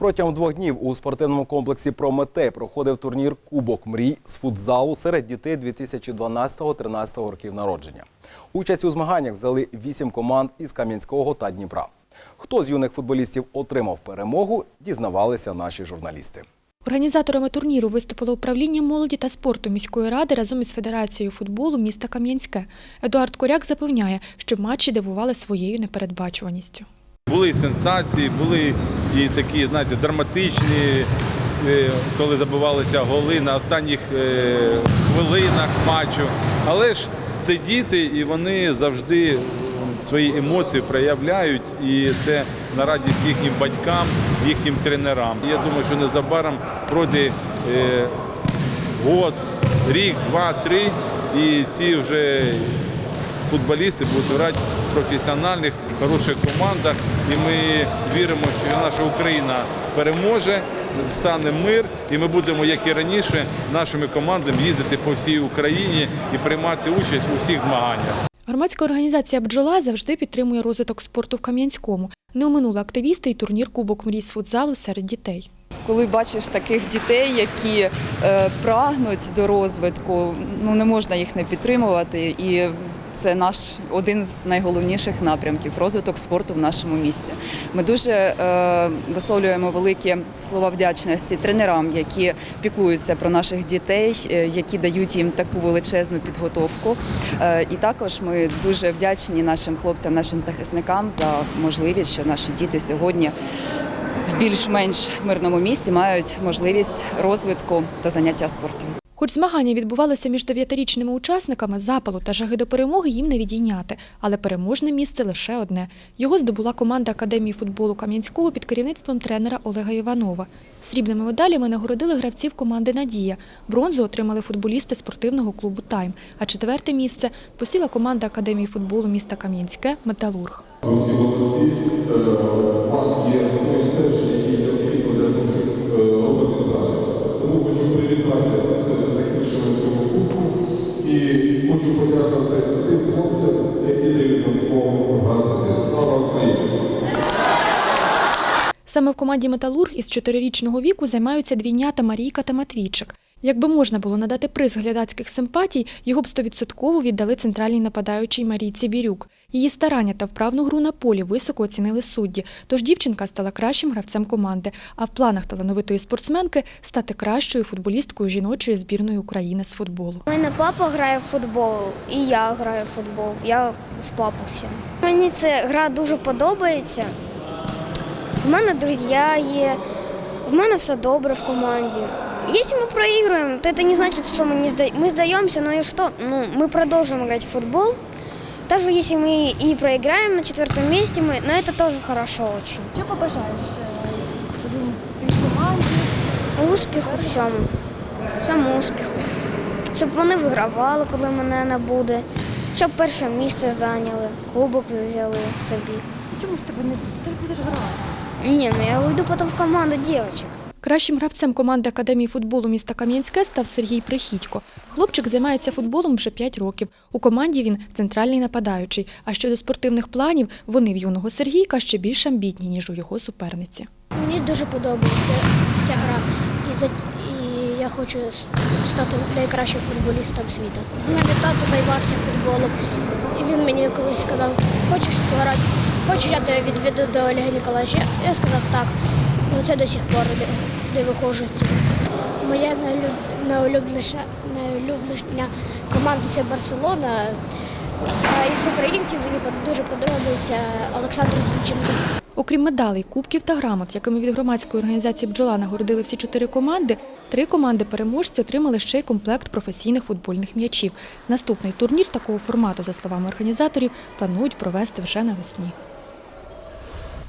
Протягом двох днів у спортивному комплексі Прометей проходив турнір Кубок мрій з футзалу серед дітей 2012-13 років народження. Участь у змаганнях взяли вісім команд із Кам'янського та Дніпра. Хто з юних футболістів отримав перемогу, дізнавалися наші журналісти. Організаторами турніру виступило управління молоді та спорту міської ради разом із Федерацією футболу міста Кам'янське. Едуард Коряк запевняє, що матчі дивували своєю непередбачуваністю. Були і сенсації, були і такі, знаєте, драматичні, е, коли забивалися голи на останніх е, хвилинах матчу. Але ж це діти, і вони завжди свої емоції проявляють, і це на радість їхнім батькам, їхнім тренерам. Я думаю, що незабаром пройде е, год, рік, два, три, і ці вже футболісти будуть грати професіональних, хороших командах. І ми віримо, що наша Україна переможе, стане мир, і ми будемо, як і раніше, нашими командами їздити по всій Україні і приймати участь у всіх змаганнях. Громадська організація Бджола завжди підтримує розвиток спорту в Кам'янському. Не оминули активісти й турнір Кубок мрій з футзалу серед дітей. Коли бачиш таких дітей, які е, прагнуть до розвитку, ну не можна їх не підтримувати. І це наш один з найголовніших напрямків розвиток спорту в нашому місті. Ми дуже е, висловлюємо великі слова вдячності тренерам, які піклуються про наших дітей, е, які дають їм таку величезну підготовку. Е, і також ми дуже вдячні нашим хлопцям, нашим захисникам за можливість, що наші діти сьогодні в більш-менш мирному місці мають можливість розвитку та заняття спортом. Хоч змагання відбувалися між дев'ятирічними учасниками, запалу та жаги до перемоги їм не відійняти. Але переможне місце лише одне. Його здобула команда Академії футболу Кам'янського під керівництвом тренера Олега Іванова. Срібними медалями нагородили гравців команди Надія. Бронзу отримали футболісти спортивного клубу Тайм. А четверте місце посіла команда Академії футболу міста Кам'янське Металург. Е, у вас є хочу подякувати тим хлопцям, які дають нам змогу грати. Слава Україні! Саме в команді Металург із чотирирічного віку займаються двійнята Марійка та Матвійчик. Якби можна було надати приз глядацьких симпатій, його б стовідсотково віддали центральній нападаючій Марійці Бірюк. Її старання та вправну гру на полі високо оцінили судді, тож дівчинка стала кращим гравцем команди, а в планах талановитої спортсменки стати кращою футболісткою жіночої збірної України з футболу. У мене папа грає в футбол, і я граю в футбол. Я в папу вся. Мені ця гра дуже подобається. У мене друзі є, в мене все добре в команді. Если мы проигрываем, то это не значит, что мы не сда... мы сдаемся, но и что? Ну, мы продолжим играть в футбол. Даже если мы и проиграем на четвертом месте, мы... но это тоже хорошо очень. Що побажаєш е, своїм своїй команді? Успіху всьому. Всьому успіху. Щоб вони вигравали, коли мене не буде. Щоб перше місце зайняли, кубок взяли собі. Чому ж тебе не ти ж будеш грати? Ні, ну я вийду потім в команду дівчат. Кращим гравцем команди Академії футболу міста Кам'янське став Сергій Прихідько. Хлопчик займається футболом вже 5 років. У команді він центральний нападаючий. А щодо спортивних планів, вони в юного Сергійка ще більш амбітні, ніж у його суперниці. Мені дуже подобається ця гра. І, я хочу стати найкращим футболістом світу. У мене тато займався футболом, і він мені колись сказав, хочеш пограти, хочеш я тебе відведу до Олега Ніколаєвича. Я сказав так. І оце до сих пор не виходжу. Моя найулюбленіша, найулюбленіша команда це Барселона. А із українців мені дуже подобається Олександр Зінченко. Окрім медалей, кубків та грамот, якими від громадської організації Бджола нагородили всі чотири команди, три команди переможці отримали ще й комплект професійних футбольних м'ячів. Наступний турнір такого формату, за словами організаторів, планують провести вже навесні.